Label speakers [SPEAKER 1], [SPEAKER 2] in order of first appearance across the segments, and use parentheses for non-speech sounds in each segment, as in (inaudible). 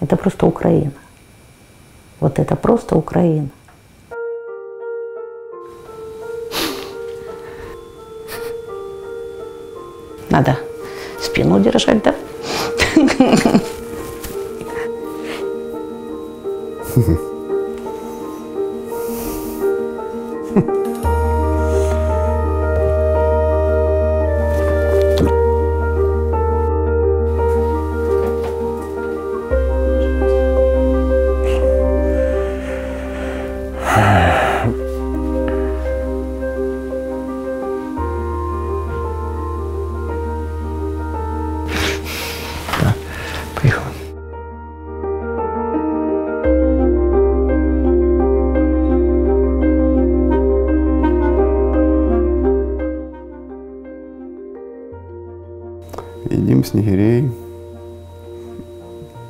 [SPEAKER 1] Это просто Украина. Вот это просто Украина. Надо спину держать, да?
[SPEAKER 2] Поїхали. (laughs)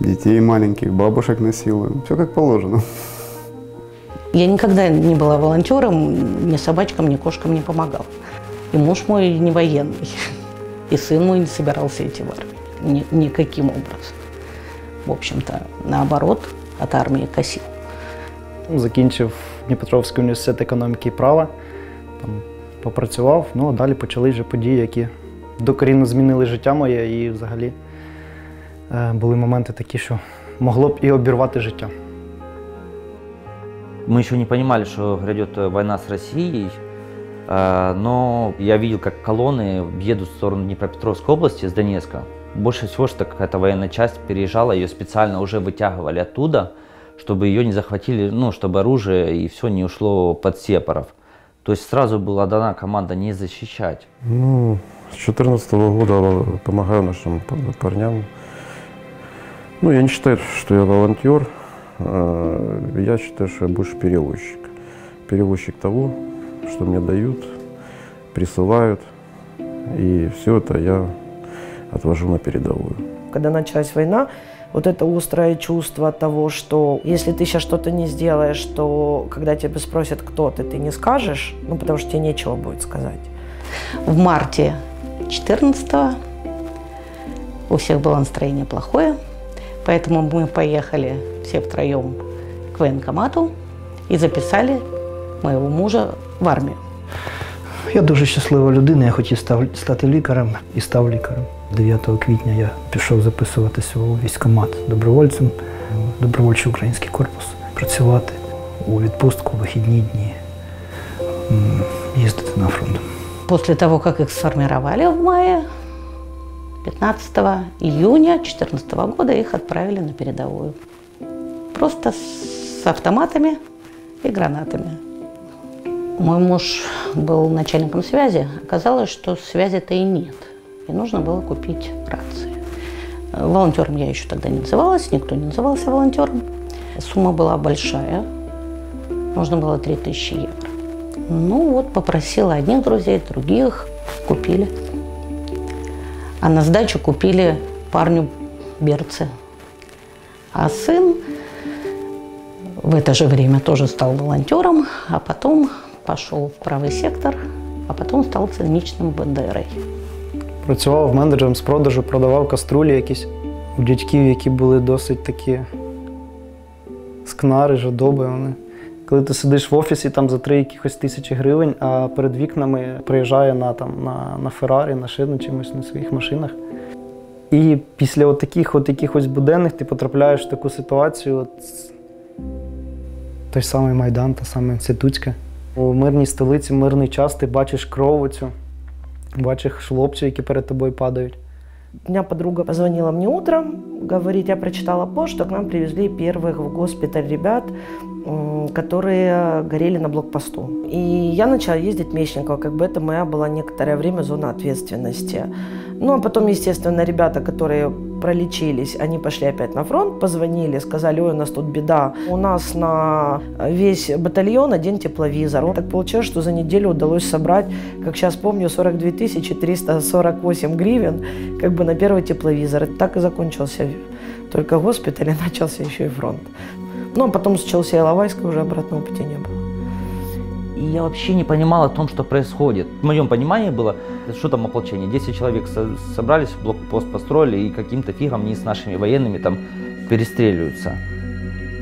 [SPEAKER 3] детей маленьких, бабушек насилуем. Все как положено.
[SPEAKER 1] Я никогда не была волонтером, ни собачкам, ни кошкам не помогал. И муж мой не военный, (laughs) и сын мой не собирался идти в армию. Ни- никаким образом. В общем-то, наоборот, от армии косил.
[SPEAKER 2] Закінчив Дніпропетровський університет економіки і права, там попрацював, ну а далі почались вже події, які докорінно змінили життя моє і взагалі е, були моменти такі, що могло б і обірвати життя.
[SPEAKER 4] Мы еще не понимали, что грядет э, война с Россией, э, но я видел, как колонны едут в сторону Днепропетровской области, с Донецка. Больше всего, что какая-то военная часть переезжала, ее специально уже вытягивали оттуда, чтобы ее не захватили, ну, чтобы оружие и все не ушло под сепаров. То есть сразу была дана команда не защищать.
[SPEAKER 5] Ну, с 2014 года помогаю нашим п- парням. ну, я не считаю, что я волонтер. А, Я считаю, что я больше перевозчик. Перевозчик того, что мне дают, присылают. И все это я отвожу на передовую.
[SPEAKER 6] Когда началась война, вот это острое чувство того, что если ты сейчас что-то не сделаешь, то когда тебя спросят, кто ты, ты не скажешь, ну, потому что тебе нечего будет сказать.
[SPEAKER 1] В марте 14 у всех было настроение плохое, поэтому мы поехали все втроем к военкомату и записали моего мужа в армию.
[SPEAKER 2] Я дуже щаслива людина, я хотів став- стати лікарем і став лікарем. 9 квітня я пішов записуватися у військкомат добровольцем, в добровольчий український корпус, працювати у відпустку, вихідні дні, м, їздити на фронт.
[SPEAKER 1] После того, как их сформировали в мае, 15 июня 2014 года их отправили на передовую. Просто с автоматами и гранатами. Мой муж был начальником связи. Оказалось, что связи-то и нет. И нужно было купить рации. Волонтером я еще тогда не называлась, никто не назывался волонтером. Сумма была большая. Нужно было 3000 евро. Ну вот, попросила одних друзей, других, купили. А на сдачу купили парню берцы. А сын в это же время тоже стал волонтером, а потом пошел в правый сектор, а потом стал циничным бандерой.
[SPEAKER 2] Працював менеджером з продажу, продавав каструлі якісь у дядьків, які були досить такі скнари, жадоби. Вони. Коли ти сидиш в офісі там за три якихось тисячі гривень, а перед вікнами приїжджає на, там, на, на Феррарі, на шину чимось на своїх машинах. І після от таких от якихось буденних ти потрапляєш в таку ситуацію. От, той самий Майдан, та саме Інститутська. У мирній столиці, мирний час, ти бачиш кров оцю, бачиш хлопців, які перед тобою падають.
[SPEAKER 6] Меня подруга позвонила мне утром, говорит, я прочитала пошту, к нам привезли первых в госпиталь ребят, которые горели на блокпосту. И я начала ездить в Мечниково, как бы это моя была некоторое время зона ответственности. Ну, а потом, естественно, ребята, которые пролечились, они пошли опять на фронт, позвонили, сказали, ой, у нас тут беда. У нас на весь батальон один тепловизор. Так получилось, что за неделю удалось собрать, как сейчас помню, 42 348 гривен как бы на первый тепловизор. Так и закончился только госпиталь, и (laughs) начался еще и фронт. Ну, а потом с Челси и Иловайска уже обратного пути не было.
[SPEAKER 4] И я вообще не понимал о том, что происходит. В моем понимании было, что там ополчение. 10 человек со- собрались, блокпост построили и каким-то фигом не с нашими военными там перестреливаются.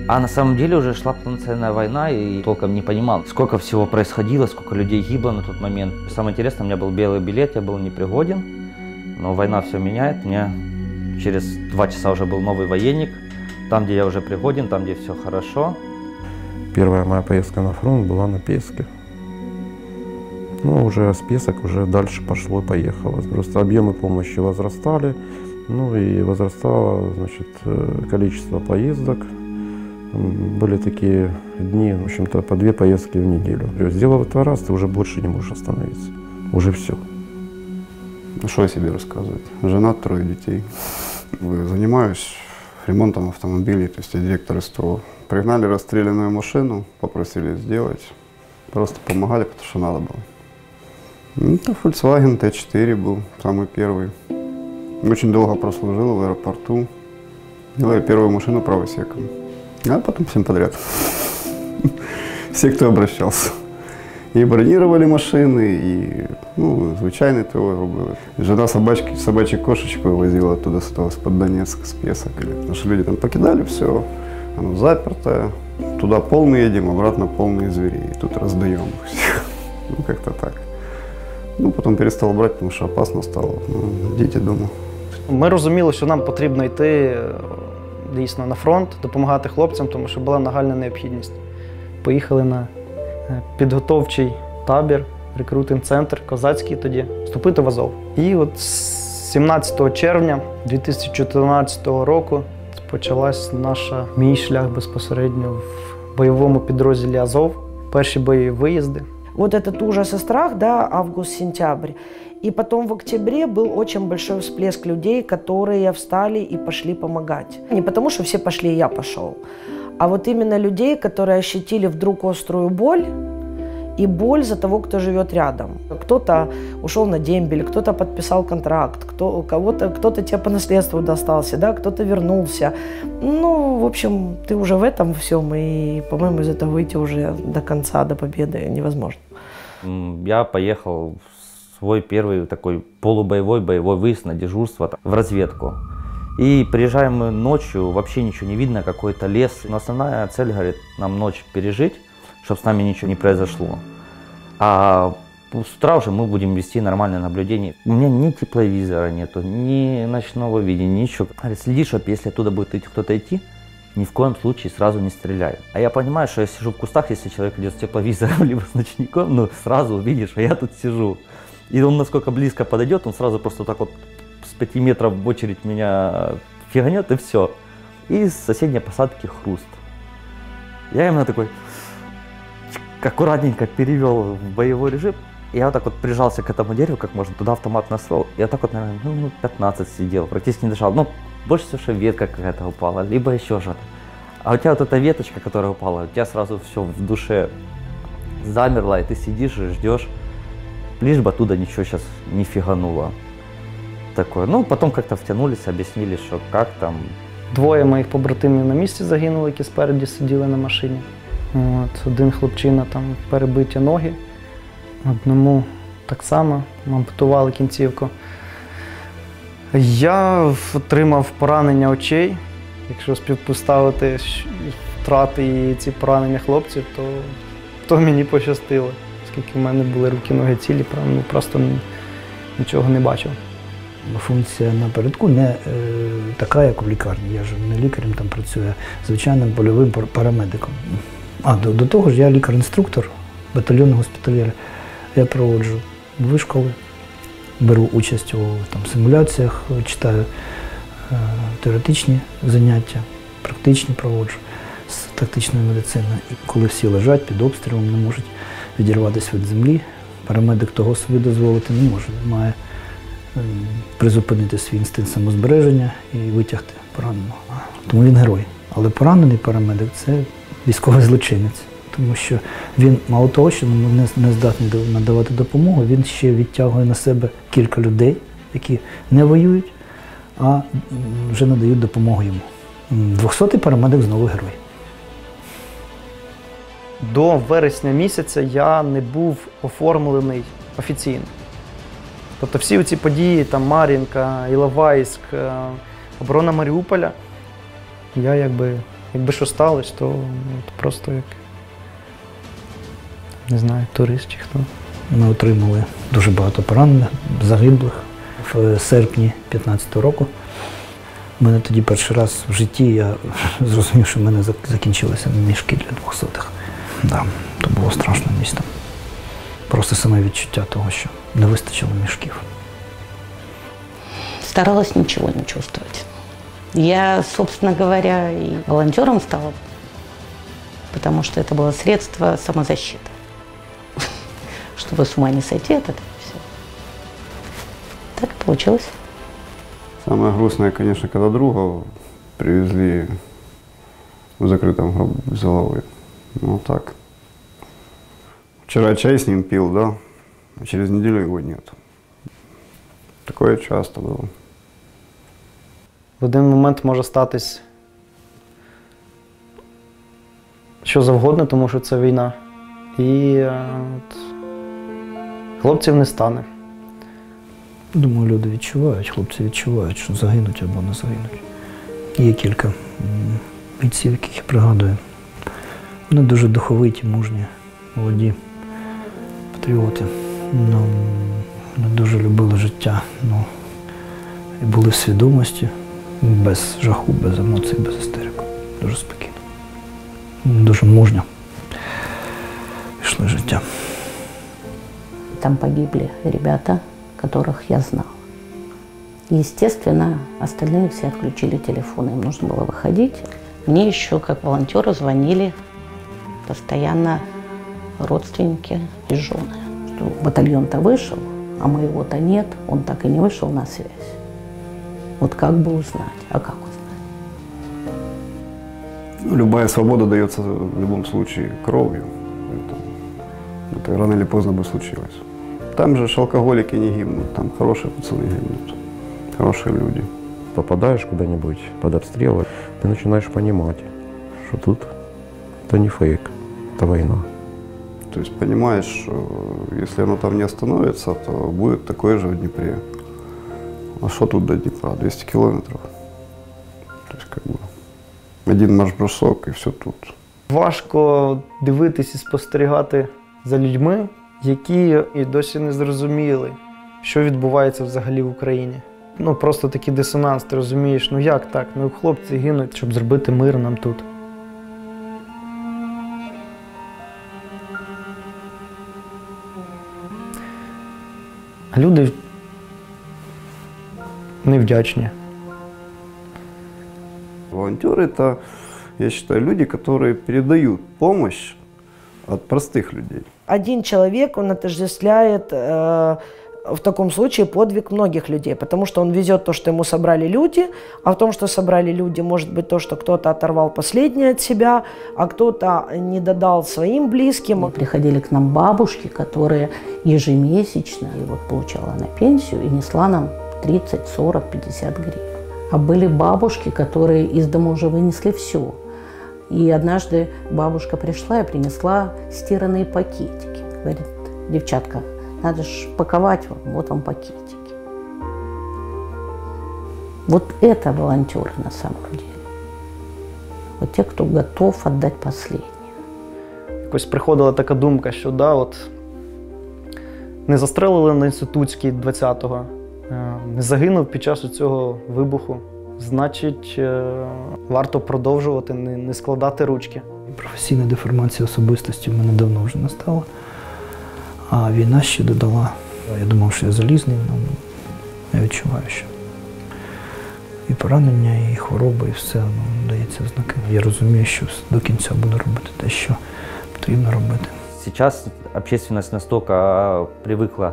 [SPEAKER 4] А на самом деле уже шла полноценная война, и толком не понимал, сколько всего происходило, сколько людей гибло на тот момент. Самое интересное, у меня был белый билет, я был непригоден, но война все меняет. Мне через два часа уже был новый военник, там, где я уже пригоден, там, где все хорошо.
[SPEAKER 5] Первая моя поездка на фронт была на Песке. Ну, уже с Песок уже дальше пошло и поехало. Просто объемы помощи возрастали, ну и возрастало, значит, э, количество поездок. Были такие дни, в общем-то, по две поездки в неделю. Сделав это раз, ты уже больше не можешь остановиться. Уже все.
[SPEAKER 3] Ну, что о себе рассказывать? Жена, трое детей. Занимаюсь ремонтом автомобилей, то есть я директор СТО. Пригнали расстрелянную машину, попросили сделать. Просто помогали, потому что надо было. Ну, Это Volkswagen T4 был, самый первый. Очень долго прослужил в аэропорту. Делали первую машину правосеком. А потом всем подряд. (laughs) Все, кто обращался. И бронировали машины, и ну, звичайне ТО робили. Жена собачки, собачьей кошечку возила оттуда с того, з-под Донецка, с Песок. Потому что люди там покидали все, оно запертое. Туда полный едем, обратно полные зверей. Тут раздаем всех. (laughs) Ну, как-то так. Ну, потом перестал брать, потому что опасно стало. Ну, дети дома.
[SPEAKER 2] Ми розуміли, що нам потрібно йти е, дійсно на фронт, допомагати хлопцям, тому що була нагальна необхідність. Поїхали на е, підготовчий табір, рекрутинг-центр козацький тоді, вступити в Азов. І от 17 червня 2014 року почалась наша мій шлях безпосередньо в бойовому підрозділі Азов. Перші бойові виїзди.
[SPEAKER 6] Вот этот ужас и страх, да, август-сентябрь. И потом в октябре был очень большой всплеск людей, которые встали и пошли помогать. Не потому, что все пошли, и я пошел, а вот именно людей, которые ощутили вдруг острую боль, и боль за того, кто живет рядом. Кто-то ушел на дембель, кто-то подписал контракт, кто, кого-то, кто-то тебе по наследству достался, да, кто-то вернулся. Ну, в общем, ты уже в этом всем, и, по-моему, из этого выйти уже до конца, до победы невозможно.
[SPEAKER 4] Я поехал в свой первый такой полубоевой боевой выезд на дежурство в разведку. И приезжаем мы ночью, вообще ничего не видно, какой-то лес. Но основная цель, говорит, нам ночь пережить, чтобы с нами ничего не произошло. А с утра уже мы будем вести нормальное наблюдение. У меня ни тепловизора нету, ни ночного видения, ничего. Следи, чтобы если оттуда будет кто-то идти, ни в коем случае сразу не стреляй. А я понимаю, что я сижу в кустах, если человек идет с тепловизором, (laughs) либо с ночником, ну сразу увидишь, что я тут сижу. И он насколько близко подойдет, он сразу просто так вот с пяти метров в очередь меня фиганет и все. И с соседней посадки хруст. Я именно такой аккуратненько перевел в боевой режим. Я вот так вот прижался к этому дереву, как можно, туда автомат настроил. Я так вот, наверное, ну, минут 15 сидел, практически не дышал. Ну, больше всего, что ветка какая-то упала, либо еще что-то. А у тебя вот эта веточка, которая упала, у тебя сразу все в душе замерло, и ты сидишь и ждешь, лишь бы оттуда ничего сейчас не фигануло. Такое. Ну, потом как-то втянулись, объяснили, что как там.
[SPEAKER 2] Двоє моїх побратимів на місці загинули, які спереді сиділи на машині. От, один хлопчина там перебиті ноги, одному так само ампутували кінцівку. Я отримав поранення очей. Якщо співпоставити втрати і ці поранення хлопців, то, то мені пощастило, оскільки в мене були руки, ноги цілі, ну, просто нічого не бачив.
[SPEAKER 7] Функція напередку не е, така, як в лікарні. Я ж не лікарем там працюю, а звичайним польовим парамедиком. А до, до того ж я лікар-інструктор батальйонного госпітальєра. Я проводжу вишколи, беру участь у там, симуляціях, читаю е, теоретичні заняття, практичні проводжу з тактичної медицини. І коли всі лежать під обстрілом, не можуть відірватися від землі, парамедик того собі дозволити не може. Має ем, призупинити свій інстинкт самозбереження і витягти пораненого. Тому він герой. Але поранений парамедик це військовий злочинець, тому що він мало того, що не, не здатний надавати допомогу, він ще відтягує на себе кілька людей, які не воюють, а вже надають допомогу йому. 200-й парамедик знову герой.
[SPEAKER 2] До вересня місяця я не був оформлений офіційно. Тобто всі ці події, там Мар'їнка, Іловайськ, е, оборона Маріуполя, Я якби, якби що сталося, то от просто як не знаю, турист чи хто.
[SPEAKER 7] Ми отримали дуже багато поранених, загиблих в серпні 2015 року. У мене тоді перший раз в житті я (laughs) зрозумів, що в мене закінчилися мішки для двохсотих. Да, то було страшне місто. Просто саме відчуття того, що не вистачило мішків.
[SPEAKER 1] Старалась ничего не чувствовать. Я, собственно говоря, и волонтером стала, потому что это было средство самозащиты. (laughs) Чтобы с ума не сойти от этого все. Так и получилось.
[SPEAKER 3] Самое грустное, конечно, когда друга привезли в закрытом гробу без головы. Ну так. Вчера чай с ним пил, да, а через неделю его нет. Такое часто было.
[SPEAKER 2] В один момент може статись що завгодно, тому що це війна. І е, от, хлопців не стане.
[SPEAKER 7] Думаю, люди відчувають, хлопці відчувають, що загинуть або не загинуть. Є кілька бійців, яких я пригадую. Вони дуже духовиті, мужні, молоді патріоти. Ну, вони дуже любили життя. Ну, і були в свідомості, без жаху, без емоцій, без істерику. Дуже спокійно. Дуже мужньо. Пішло життя.
[SPEAKER 1] Там погибли ребята, которых я знала. Естественно, остальные все отключили телефоны, им нужно было выходить. Мне еще как волонтеру звонили постоянно родственники и жены, что батальон-то вышел, а моего-то нет, он так и не вышел на связь. Вот как бы узнать, а как узнать?
[SPEAKER 3] Любая свобода дается в любом случае кровью. Поэтому это рано или поздно бы случилось. Там же алкоголики не гибнут, там хорошие пацаны гибнут, хорошие люди.
[SPEAKER 5] Попадаешь куда-нибудь под обстрел, ты начинаешь понимать, что тут это не фейк, это война.
[SPEAKER 3] То есть понимаешь, что если оно там не остановится, то будет такое же в Днепре. А что тут до Днепра? 200 километров. То есть как бы один марш-бросок и все тут.
[SPEAKER 2] Важко дивитись і спостерігати за людьми, які і досі не зрозуміли, що відбувається взагалі в Україні. Ну просто такий дисонанс, ти розумієш, ну як так? Ну хлопці гинуть, щоб зробити мир нам тут. А люди невдячні.
[SPEAKER 3] Волонтеры это, я считаю, люди, которые передают помощь от простых людей.
[SPEAKER 6] Один человек, он отождествляет э, в таком случае подвиг многих людей, потому что он везет то, что ему собрали люди, а в том, что собрали люди, может быть то, что кто-то оторвал последнее от себя, а кто-то не додал своим близким.
[SPEAKER 1] И приходили к нам бабушки, которые ежемесячно, и вот получала она пенсию и несла нам 30, 40, 50 гривен. А были бабушки, которые из дома уже вынесли все. И однажды бабушка пришла и принесла стиранные пакетики. Говорит, девчатка, надо же паковать вам, вот вам пакетики. Вот это волонтеры на самом деле. Вот те, кто готов отдать последнее.
[SPEAKER 2] якось приходила така думка, що да, от не застрелили на інститутській 20-го, е, не загинув під час цього вибуху. Значить, е, варто продовжувати, не, не складати ручки.
[SPEAKER 7] Професійна деформація особистості в мене давно вже настала. А війна ще додала. Я думав, що я залізний, але я відчуваю, що і поранення, і хвороби, і все ну, дається знаки. Я розумію, що до кінця буду робити те, що потрібно робити.
[SPEAKER 4] Сейчас общественность настолько а, привыкла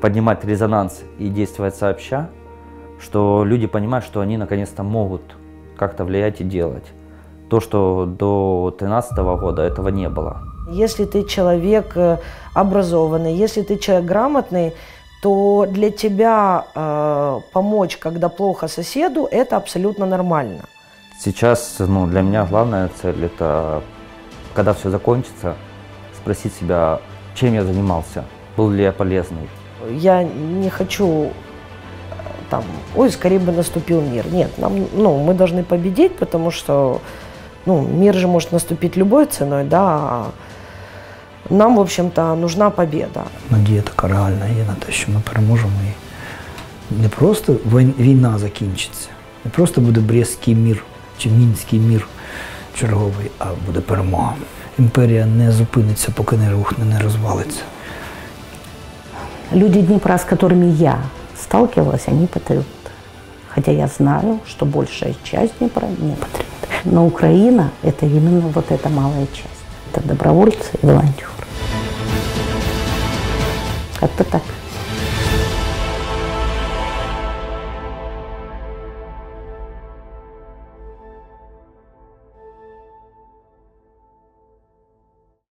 [SPEAKER 4] поднимать резонанс и действовать сообща, что люди понимают, что они наконец-то могут как-то влиять и делать. То, что до 2013 года этого не было.
[SPEAKER 6] Если ты человек э, образованный, если ты человек грамотный, то для тебя э, помочь, когда плохо соседу, это абсолютно нормально.
[SPEAKER 4] Сейчас ну, для меня главная цель это, когда все закончится, спросить себя, чем я занимался, был ли я полезный.
[SPEAKER 6] Я не хочу там, ой, скорее бы наступил мир. Нет, нам, ну, мы должны победить, потому что ну, мир же может наступить любой ценой, да, а нам, в общем-то, нужна победа.
[SPEAKER 7] Надія така реальна є на те, що ми переможемо і не просто вой- війна закінчиться, не просто буде Брестський мір чи Мінський мір черговий, а буде перемога. Імперія не зупиниться, поки не рухне, не розвалиться.
[SPEAKER 1] Люди Днепра, с которыми я сталкивалась, они патриоты. Хотя я знаю, что большая часть Днепра не патриоты. Но Украина – это именно вот эта малая часть. Это добровольцы и волонтеры. Как-то так.